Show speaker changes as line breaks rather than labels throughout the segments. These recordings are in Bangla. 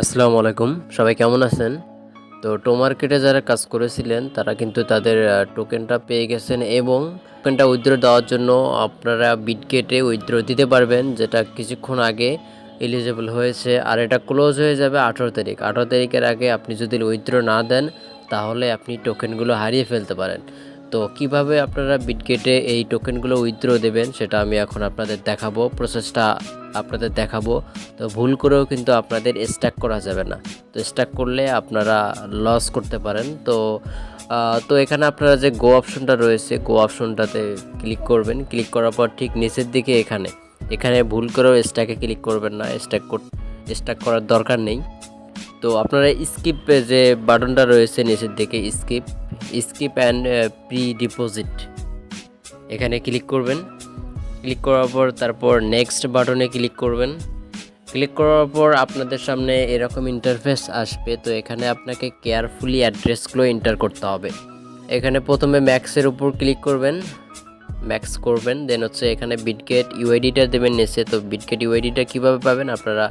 আসসালামু আলাইকুম। সবাই কেমন আছেন? তো টো মার্কেটে যারা কাজ করেছিলেন, তারা কিন্তু তাদের টোকেনটা পেয়ে গেছেন এবং টোকেনটা উইথড্র দেওয়ার জন্য আপনারা বিটগেটে উইথড্র দিতে পারবেন, যেটা কিছুক্ষণ আগে এলিজিবল হয়েছে। আর এটা ক্লোজ হয়ে যাবে আঠারো তারিখ। আঠারো তারিখের আগে আপনি যদি উইথড্র না দেন, তাহলে আপনি টোকেনগুলো হারিয়ে ফেলতে পারেন। তো কীভাবে আপনারা বিটগেটে এই টোকেনগুলো উইথড্র দেবেন, সেটা আমি এখন আপনাদের দেখাবো প্রসেসটা আপনাদের দেখাবো। তো ভুল করেও কিন্তু আপনাদের স্ট্যাক করা যাবে না। তো স্ট্যাক করলে আপনারা লস করতে পারেন। তো তো এখানে আপনারা যে গো অপশনটা রয়েছে গো অপশনটাতে ক্লিক করবেন। ক্লিক করার পর ঠিক নিচের দিকে এখানে। এখানে ভুল করেও স্ট্যাকে ক্লিক করবেন না। স্ট্যাক স্ট্যাক করার দরকার নেই। তো আপনারা স্কিপ যে বাটনটা রয়েছে নিচের দিকে skip skip and pre deposit এখানে ক্লিক করবেন। ক্লিক করার পর তারপর নেক্সট বাটনে ক্লিক করবেন। ক্লিক করার পর আপনাদের সামনে এরকম ইন্টারফেস আসবে, তো এখানে আপনাকে কেয়ারফুলি অ্যাড্রেসগুলো এন্টার করতে হবে। এখানে প্রথমে ম্যাক্সের উপর ক্লিক করবেন। ম্যাক্স করবেন দেন হচ্ছে এখানে বিটগেট ইউআইডিটা দেবেন নিচে, তো বিটগেট ইউআইডিটা কীভাবে পাবেন আপনারা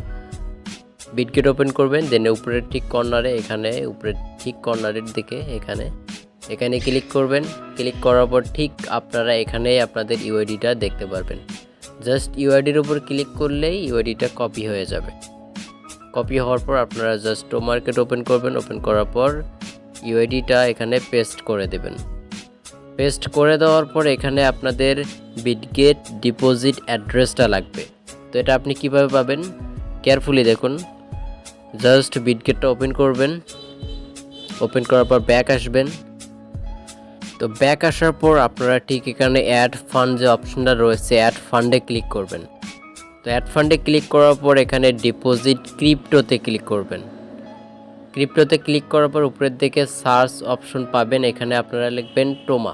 বিটগেট ওপেন করবেন দেন উপরের ঠিক কর্নারে এখানে উপরের ঠিক কর্নারের দিকে, এখানে। এখানে ক্লিক করবেন। ক্লিক করার পর ঠিক আপনারা এখানেই আপনাদের ইউআইডিটা দেখতে পারবেন। জাস্ট ইউআইডির উপর ক্লিক করলেই ইউআইডিটা কপি হয়ে যাবে। কপি হওয়ার পর আপনারা জাস্ট মার্কেট ওপেন করবেন। ওপেন করার পর ইউআইডিটা এখানে পেস্ট করে দেবেন। পেস্ট করে দেওয়ার পর এখানে আপনাদের বিটগেট ডিপোজিট অ্যাড্রেসটা লাগবে। তো এটা আপনি কীভাবে পাবেন? কেয়ারফুলি দেখুন। জাস্ট বিটগেটটা ওপেন করবেন। ওপেন করার পর ব্যাক আসবেন। তো ব্যাক আসার পর আপনারা ঠিক এখানে অ্যাড ফান্ড যে অপশনটা রয়েছে অ্যাড ফান্ডে ক্লিক করবেন। তো অ্যাড ফান্ডে ক্লিক করার পর এখানে ডিপোজিট ক্রিপ্টোতে ক্লিক করবেন। ক্রিপ্টোতে ক্লিক করার পর উপরের দিকে সার্চ অপশন পাবেন, এখানে আপনারা লিখবেন টোমা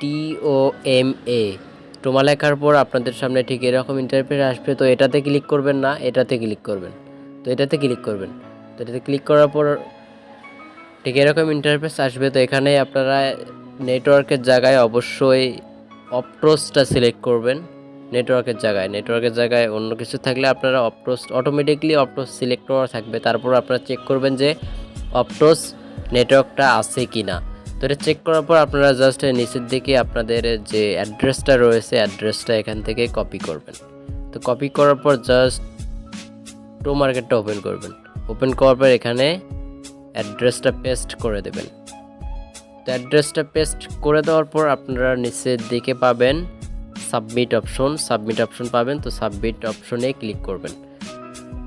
টি ও এম এ টোমা লেখার পর আপনাদের সামনে ঠিক এরকম ইন্টারফেস আসবে, তো এটাতে ক্লিক করবেন না, এটাতে ক্লিক করবেন। তো এটাতে ক্লিক করবেন। তো এটাতে ক্লিক করার পর ঠিক এরকম ইন্টারফেস আসবে, তো এখানে আপনারা নেটওয়ার্কের জায়গায় অবশ্যই অপটোসটা সিলেক্ট করবেন। নেটওয়ার্কের জায়গায়। নেটওয়ার্কের জায়গায় অন্য কিছু থাকলে আপনারা অপটোস অটোমেটিকলি অপটোস সিলেক্ট করা থাকবে। তারপর আপনারা চেক করবেন যে অপটোস নেটওয়ার্কটা আছে কি না তো এটা চেক করার পর আপনারা জাস্ট নিচের দিকে আপনাদের যে অ্যাড্রেসটা রয়েছে অ্যাড্রেসটা এখান থেকে কপি করবেন। তো কপি করার পর জাস্ট টো মার্কেটটা ওপেন করবেন। ওপেন করার পর এখানে অ্যাড্রেসটা পেস্ট করে দেবেন। তো অ্যাড্রেসটা পেস্ট করে দেওয়ার পর আপনারা নিচের দিকে পাবেন সাবমিট অপশন সাবমিট অপশন পাবেন, তো সাবমিট অপশনে ক্লিক করবেন।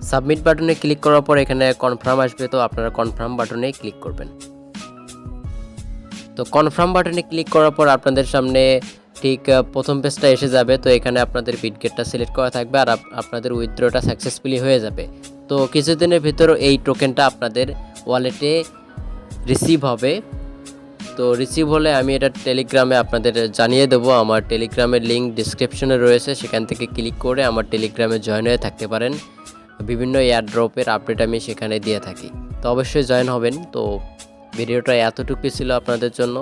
সাবমিট বাটনে ক্লিক করার পর এখানে কনফার্ম আসবে, তো আপনারা কনফার্ম বাটনে ক্লিক করবেন। তো কনফার্ম বাটনে ক্লিক করার পর আপনাদের সামনে ঠিক প্রথম পেজটা এসে যাবে, তো এখানে আপনাদের বিটগেটটা সিলেক্ট করা থাকবে আর আপ- আপনাদের উইথড্রটা সাকসেসফুলি হয়ে যাবে। তো কিছুদিনের ভিতর এই টোকেনটা আপনাদের ওয়ালেটে রিসিভ হবে। তো রিসিভ হলে আমি এটা টেলিগ্রামে আপনাদের জানিয়ে দেবো। আমার টেলিগ্রামের লিঙ্ক ডিসক্রিপশনে রয়েছে। সেখান থেকে ক্লিক করে আমার টেলিগ্রামে জয়েন হয়ে থাকতে পারেন। বিভিন্ন এয়ারড্রপের আপডেট আমি সেখানে দিয়ে থাকি। তো অবশ্যই জয়েন হবেন। তো ভিডিওটা এতটুকুই ছিল আপনাদের জন্য।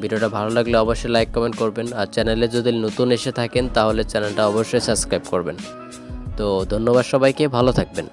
ভিডিওটা ভালো লাগলে অবশ্যই লাইক কমেন্ট করবেন। আর চ্যানেলে যদি নতুন এসে থাকেন, তাহলে চ্যানেলটা অবশ্যই সাবস্ক্রাইব করবেন। তো ধন্যবাদ সবাইকে। ভালো থাকবেন।